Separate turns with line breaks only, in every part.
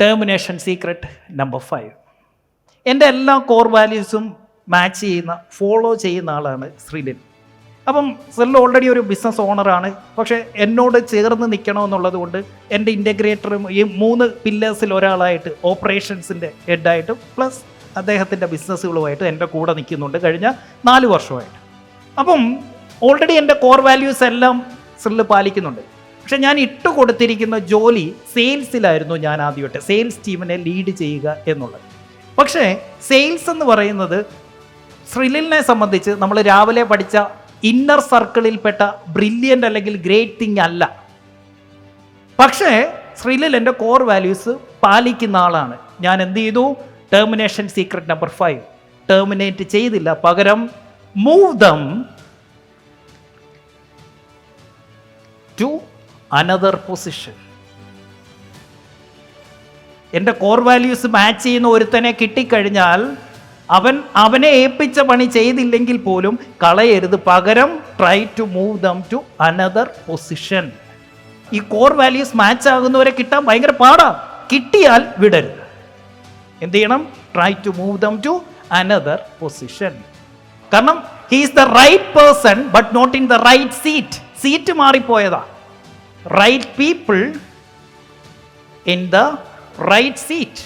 ടേമിനേഷൻ secret number five എന്റെ എല്ലാ core വാല്യൂസും മാച്ച് ചെയ്യുന്ന ഫോളോ ചെയ്യുന്ന ആളാണ് ശ്രീലിൻ. അപ്പം സെൽ ഓൾറെഡി ഒരു ബിസിനസ് ഓണറാണ് പക്ഷേ എന്നോട് ചേർന്ന് നിൽക്കണമെന്നുള്ളത് കൊണ്ട് എന്റെ ഇന്റഗ്രേറ്ററും ഈ മൂന്ന് പില്ലേഴ്സിൽ ഒരാളായിട്ട് ഓപ്പറേഷൻസിന്റെ ഹെഡായിട്ടും പ്ലസ് അദ്ദേഹത്തിന്റെ ബിസിനസ്സുകളുമായിട്ട് എന്റെ കൂടെ നിൽക്കുന്നുണ്ട് കഴിഞ്ഞ നാല് വർഷമായിട്ട്. അപ്പം ഓൾറെഡി എന്റെ കോർ വാല്യൂസ് എല്ലാം സെല്ല് പാലിക്കുന്നുണ്ട്. പക്ഷെ ഞാൻ ഇട്ട് കൊടുത്തിരിക്കുന്ന ജോലി സെയിൽസിലായിരുന്നു ഞാൻ ആദ്യമായിട്ട് സെയിൽസ് ടീമിനെ ലീഡ് ചെയ്യുക എന്നുള്ളത്. പക്ഷേ സെയിൽസ് എന്ന് പറയുന്നത് ശ്രിലിനെ സംബന്ധിച്ച് നമ്മൾ രാവിലെ പഠിച്ച ഇന്നർ സർക്കിളിൽപ്പെട്ട ബ്രില്യന്റ് അല്ലെങ്കിൽ ഗ്രേറ്റ് തിങ് അല്ല. പക്ഷേ ശ്രീലിൽ എന്റെ കോർ വാല്യൂസ് പാലിക്കുന്ന ആളാണ്. ഞാൻ എന്ത് ചെയ്തു? Termination secret number five. Terminate ചെയ്തില്ല. പകരം move them to another position എന്റെ കോർ വാല്യൂസ് മാച്ച് ചെയ്യുന്ന ഒരുത്തനെ കിട്ടിക്കഴിഞ്ഞാൽ അവൻ അവനെ ഏൽപ്പിച്ച പണി ചെയ്തില്ലെങ്കിൽ പോലും കളയരുത്. പകരം try to move them to another position ഈ കോർ വാല്യൂസ് മാച്ച് ആകുന്നവരെ കിട്ടാൻ ഭയങ്കര പാടാ. കിട്ടിയാൽ വിടരുത്. എന്ത് ചെയ്യണം? Try to move them to another position കാരണം he's the right person but not in the right seat seat മാറിപ്പോയതാ. Right people in the right seat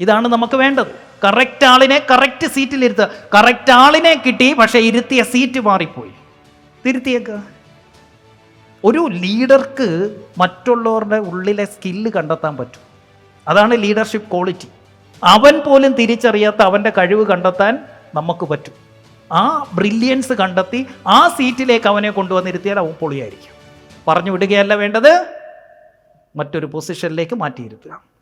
ഇതാണ് നമുക്ക് വേണ്ടത്. കറക്റ്റ് ആളിനെ കറക്റ്റ് സീറ്റിൽ ഇരുത്തുക. കറക്റ്റ് ആളിനെ കിട്ടി പക്ഷെ ഇരുത്തിയ സീറ്റ് മാറിപ്പോയി. തിരുത്തിയേക്കുക ഒരു ലീഡർക്ക് മറ്റുള്ളവരുടെ ഉള്ളിലെ സ്കില്ല് കണ്ടെത്താൻ പറ്റും. അതാണ് ലീഡർഷിപ്പ് ക്വാളിറ്റി അവൻ പോലും തിരിച്ചറിയാത്ത അവന്റെ കഴിവ് കണ്ടെത്താൻ നമുക്ക് പറ്റും. ആ ബ്രില്യൻസ് കണ്ടെത്തി ആ സീറ്റിലേക്ക് അവനെ കൊണ്ടുവന്നിരുത്തിയാൽ അവൻ പൊളിയായിരിക്കും. പറഞ്ഞു വിടുകയല്ല വേണ്ടത്. മറ്റൊരു പൊസിഷനിലേക്ക് മാറ്റിയിരുത്തുക.